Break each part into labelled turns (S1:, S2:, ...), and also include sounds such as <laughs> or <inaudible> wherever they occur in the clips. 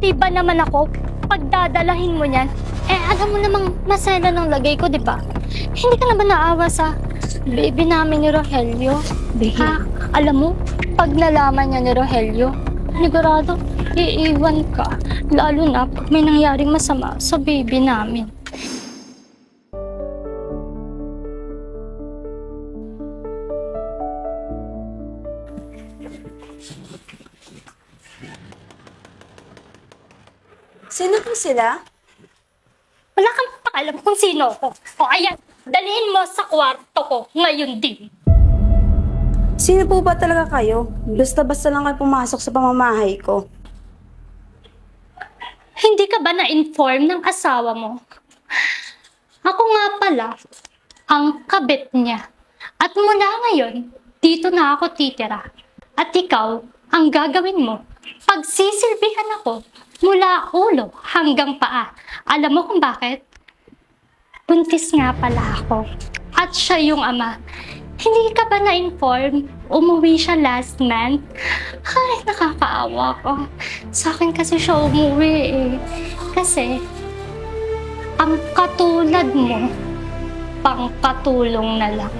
S1: Pati ba naman ako, pagdadalahin mo niyan, eh alam mo namang masela ng lagay ko, di ba? Hindi ka na ba naawa sa baby namin ni Rogelio? Ha? Alam mo, pag nalaman niya ni Rogelio, sigurado, iiwan ka. Lalo na pag may nangyaring masama sa baby namin.
S2: Sino po sila?
S1: Wala kang pakalam kung sino ako. O ayan, dalhin mo sa kwarto ko ngayon din.
S2: Sino po ba talaga kayo? Basta-basta lang kayo pumasok sa pamamahay ko.
S1: Hindi ka ba na-inform ng asawa mo? Ako nga pala, ang kabit niya. At mula ngayon, dito na ako titira. At ikaw, ang gagawin mo, pagsisilbihan ako mula ulo hanggang paa. Alam mo kung bakit? Buntis nga pala ako. At siya yung ama. Hindi ka ba na-inform? Umuwi siya last month. Ay, nakakaawa ko. Sa akin kasi siya umuwi eh. Kasi, ang katulad mo, pangkatulong na lang.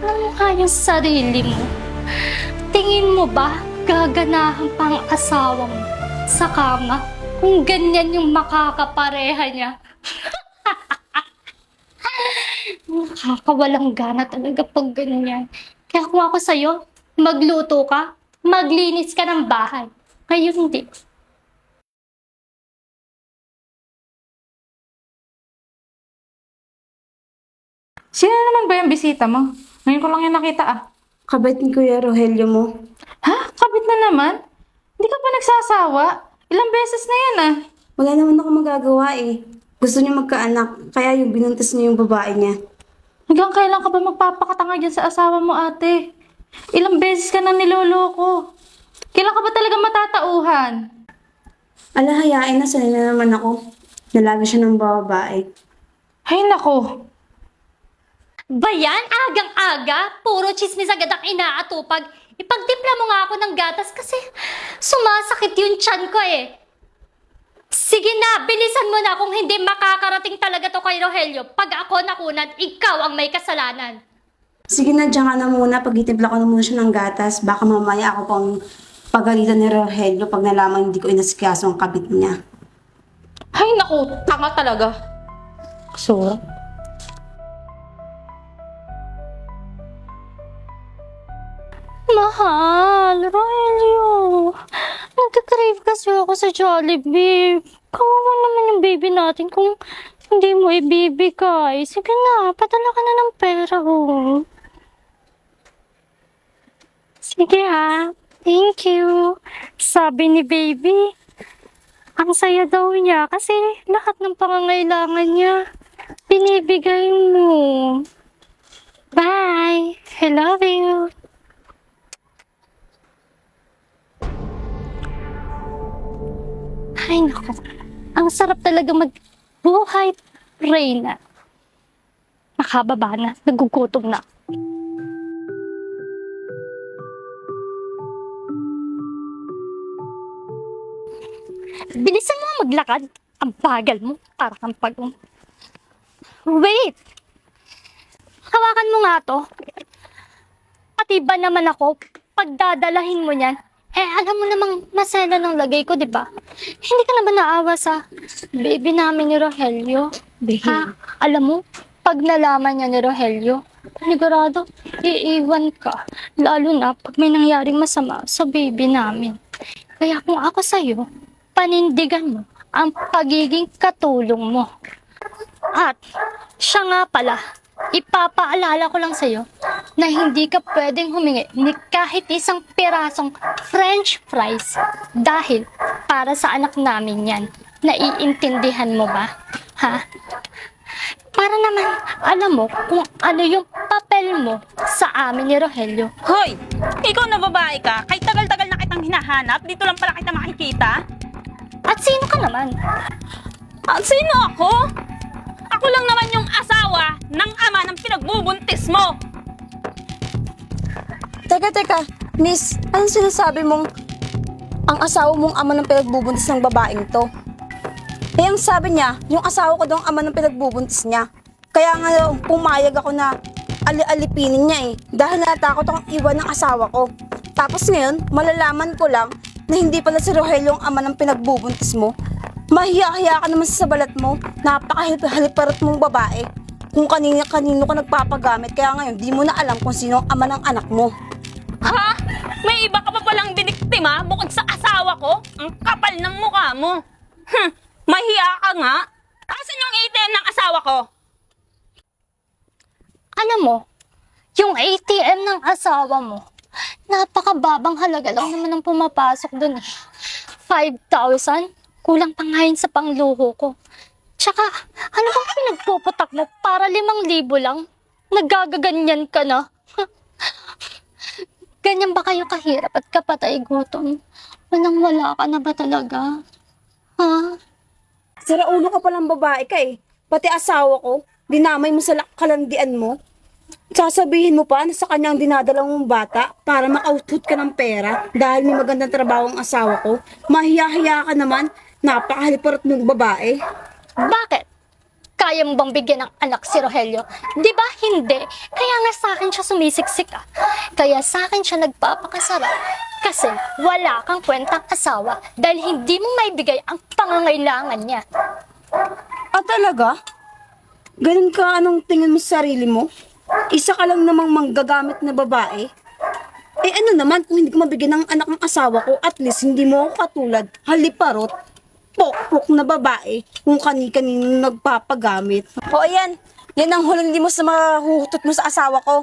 S1: Ano nga yung sarili mo? Tingin mo ba gaganahan pang asawa mo sa kama kung ganyan yung makakapareha niya? Nakakawalang gana talaga pag ganyan. Kaya kung ako sa'yo, magluto ka, maglinis ka ng bahay. Ngayon hindi.
S3: Sino naman ba yung bisita mo? Ngayon ko lang yung nakita ah.
S2: Kabait ni Kuya Rogelio mo.
S3: Ha? Kabit na naman? Hindi ka pa nagsasawa? Ilang beses na yan ah.
S2: Wala naman ako magagawa eh. Gusto niya magkaanak, kaya yung binuntis niya yung babae niya.
S3: Hanggang kailan ka ba magpapakatanga dyan sa asawa mo ate? Ilang beses ka na niloloko. Kailan ka ba talaga matatauhan?
S2: Ala, hayain na, sanay na naman ako. Nalaga siya ng babae.
S3: Ay nako.
S1: Bayan, agang-aga, puro chismis agad ang inaatupag. Ipagtimpla mo nga ako ng gatas kasi sumasakit yung tiyan ko eh. Sige na, bilisan mo na kung hindi makakarating talaga to kay Rogelio. Pag ako nakunan, ikaw ang may kasalanan.
S2: Sige na, diyan ka na muna. Pagtitimpla ko na muna siya ng gatas. Baka mamaya ako pang pagalitan ni Rogelio pag nalaman hindi ko inasikaso ang kabit niya.
S3: Ay nako, tanga talaga. So,
S1: Mahal, Rogelio. Nagka-crave kasi ako sa Jollibee. Kawawa naman yung baby natin kung hindi mo ibibigay. Sige na, padala ka na ng pera, oh. Sige ha. Thank you. Sabi ni baby, ang saya daw niya kasi lahat ng pangangailangan niya binibigay mo. Bye. I love you. Ay, naku. Ang sarap talaga magbuhay, Reyna. Nakababa na. Nagugutom na. Bilisan mo maglakad. Ang bagal mo. Para kang pag... Wait! Hawakan mo nga to. Pati ba naman ako, pagdadalahin mo niyan, eh alam mo namang masela ng lagay ko, di ba? Hindi ka na ba naawa sa baby namin ni Rogelio? Ha? Alam mo, pag nalaman niya ni Rogelio, sigurado, iiwan ka. Lalo na pag may nangyaring masama sa baby namin. Kaya kung ako sa'yo, panindigan mo ang pagiging katulong mo. At siya nga pala, ipapaalala ko lang sa'yo na hindi ka pwedeng humingi ni kahit isang pirasong french fries dahil para sa anak namin yan. Naiintindihan mo ba? Ha? Para naman alam mo kung ano yung papel mo sa amin ni Rogelio.
S4: Hoy! Ikaw na babae ka? Kahit tagal-tagal na kitang hinahanap, dito lang pala kita makikita?
S1: At sino ka naman?
S4: At sino ako? Ako lang naman yung asawa ng ama ng pinagbubuntis mo!
S2: Teka, teka. Miss, anong sinasabi mong ang asawa mong ama ng pinagbubuntis ng babaeng to. Eh, ang sabi niya, yung asawa ko daw ang ama ng pinagbubuntis niya. Kaya nga pumayag ako na ali-alipinin niya eh. Dahil natakot akong iwan ng asawa ko. Tapos ngayon, malalaman ko lang na hindi pala si Rogelio ang ama ng pinagbubuntis mo. Mahiya-hiya ka naman sa balat mo. Napakahaliparot mong babae. Kung kanina-kanino ka nagpapagamit. Kaya ngayon, di mo na alam kung sino ang ama ng anak mo.
S4: Ha? May iba ka pa palang biniktima bukod sa asawa ko? Ang kapal ng mukha mo. Hm, mahiya ka nga. Asan yung ATM ng asawa ko?
S1: Alam mo, yung ATM ng asawa mo, napakababang halaga lang naman ang pumapasok dun eh. 5,000? Kulang pa nga yun sa pangluho ko. Tsaka, ano bang pinagpuputak mo para 5,000 lang? Nagagaganyan ka na. <laughs> Ganyan ba kayo kahirap at kapatay gutom? Walang wala ka na ba talaga? Ha?
S2: Sira ulo ka palang babae ka eh. Pati asawa ko, dinamay mo sa kalandian mo. Sasabihin mo pa na sa kanyang dinadala mong bata para makauthot ka ng pera dahil may magandang trabaho ang asawa ko. Mahiya-hiya ka naman, napakahaliparot mong babae.
S1: Bakit? Kaya mo bang bigyan ng anak si Rogelio? Di ba hindi? Kaya nga sa akin siya sumisiksik ah. Kaya sa akin siya nagpapakasarap. Kasi wala kang kwentang asawa dahil hindi mo maibigay ang pangangailangan niya.
S2: Ah talaga? Ganun ka anong tingin mo sa sarili mo? Isa ka lang namang manggagamit na babae? Eh ano naman kung hindi ko mabigyan ng anak ng asawa ko, at least hindi mo ako katulad, haliparot, pokpok na babae kung kani-kanino nagpapagamit. O ayan, yan ang huling mo sa mahuhutot mo sa asawa ko.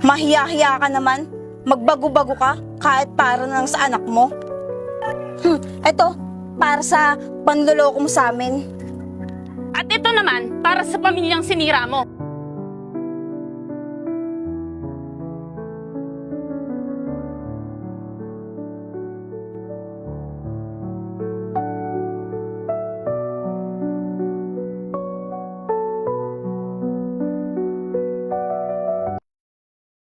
S2: Mahiya-hiya ka naman, magbago-bago ka kahit para na lang sa anak mo. Hmm, eto, para sa panloloko mo sa amin.
S4: At ito naman, para sa pamilyang sinira mo.